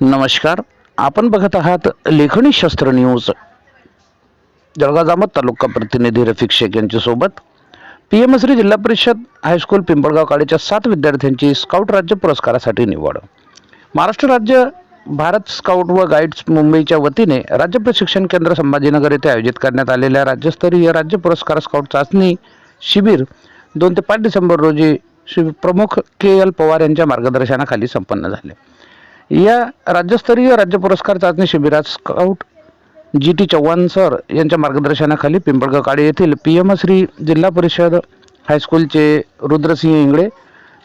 नमस्कार. आपण बघत आहात लेखणी शस्त्र न्यूज. जळगाव जामत तालुका प्रतिनिधी रफिक शेख यांच्यासोबत पी एम श्री जिल्हा परिषद हायस्कूल पिंपळगाव काळेच्या सात विद्यार्थ्यांची स्काउट राज्य पुरस्कारासाठी निवड. महाराष्ट्र राज्य भारत स्काउट व गाईड्स मुंबईच्या वतीने राज्य प्रशिक्षण केंद्र संभाजीनगर येथे आयोजित करण्यात आलेल्या राज्यस्तरीय राज्य पुरस्कार स्काउट चाचणी शिबिर दोन ते पाच डिसेंबर रोजी श्री प्रमुख के एल पवार यांच्या मार्गदर्शनाखाली संपन्न झाले. या राज्यस्तरीय राज्य पुरस्कार चाचणी शिबिरात scout G T Chavan sir यांच्या मार्गदर्शनाखाली पिंपळगाव काळे येथील पी एम श्री जिल्हा परिषद हायस्कूलचे रुद्रसिंह इंगळे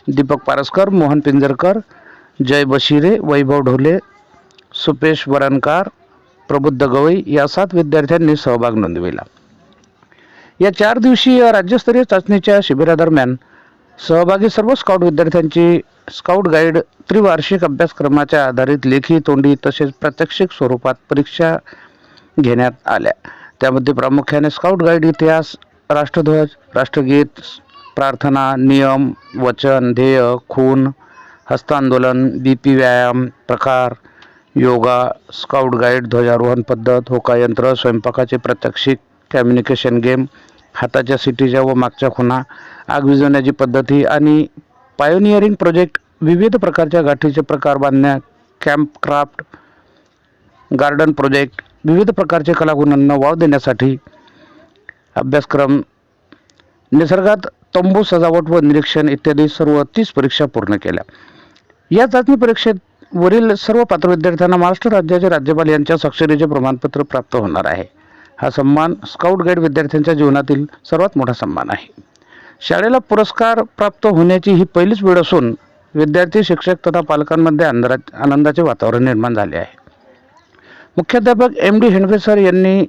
दीपक पारसकर मोहन पिंजरकर जय बशिरे वैभव ढोले सुपेश वरणकार प्रबुद्ध गवई या सात विद्यार्थ्यांनी सहभाग नोंदविला. या चार दिवसीय राज्यस्तरीय चाचणीच्या शिबिरादरम्यान सहभागी सर्व स्काउट विद्यार्थ्यांची स्काउट गाईड त्रिवार्षिक अभ्यासक्रमाच्या आधारित लेखी तोंडी तसेच प्रात्यक्षिक स्वरूपात परीक्षा घेण्यात आल्या. त्यामध्ये प्रामुख्याने स्काउट गाईड इतिहास राष्ट्रध्वज राष्ट्रगीत प्रार्थना नियम वचन ध्येय खून हस्तांदोलन बी पी व्यायाम प्रकार योगा स्काउट गाईड ध्वजारोहण पद्धत होकायंत्र स्वयंपाकाचे प्रात्यक्षिक कम्युनिकेशन गेम हाताच्या सिटीच्या व मागच्या खुणा आग विझवण्याची पद्धती आणि पायोनियरिंग प्रोजेक्ट विविध प्रकारच्या गाठीचे प्रकार बांधण्या कॅम्प क्राफ्ट गार्डन प्रोजेक्ट विविध प्रकारचे कलागुणांना वाव देण्यासाठी अभ्यासक्रम निसर्गात तंबू सजावट व निरीक्षण इत्यादी सर्व तीस परीक्षा पूर्ण केल्या. या चाचणी परीक्षेत वरील सर्व पात्र विद्यार्थ्यांना महाराष्ट्र राज्याचे राज्यपाल यांच्या स्वाक्षरीचे प्रमाणपत्र प्राप्त होणार आहे. हा सन्मान स्काउट गाईड विद्यार्थ्यांच्या जीवनातील सर्वात मोठा सन्मान आहे. शाळेला पुरस्कार प्राप्त होण्याची ही पहिलीच वेळ असून विद्यार्थी शिक्षक तथा पालकांमध्ये आनंदा आनंदाचे वातावरण निर्माण झाले आहे. मुख्याध्यापक एम डी हेंडवे सर यांनी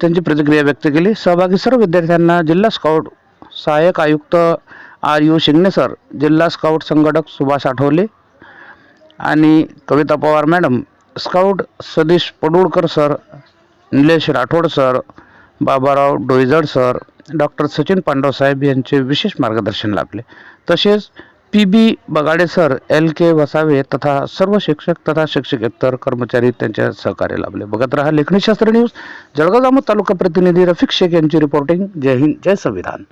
त्यांची प्रतिक्रिया व्यक्त केली. सहभागी सर्व विद्यार्थ्यांना जिल्हा स्काउट सहाय्यक आयुक्त आर यू शिंगणे सर जिल्हा स्काउट संघटक सुभाष आठवले आणि Kavita Pawar madam scout Satish Padulkar sir Nilesh Rathod sir Baburao Doijad sir doctor Sachin पांडवसाहेब यांचे विशेष मार्गदर्शन लाभले. तसेच P B Bagade sir L K Vasave तथा सर्व शिक्षक तथा शिक्षकेतर कर्मचारी त्यांच्या सहकार्य लाभले. बघत रहा लेखणीशास्त्र न्यूज जळगाव जामोद तालुका प्रतिनिधी रफिक शेख यांची रिपोर्टिंग जय हिंद जय संविधान.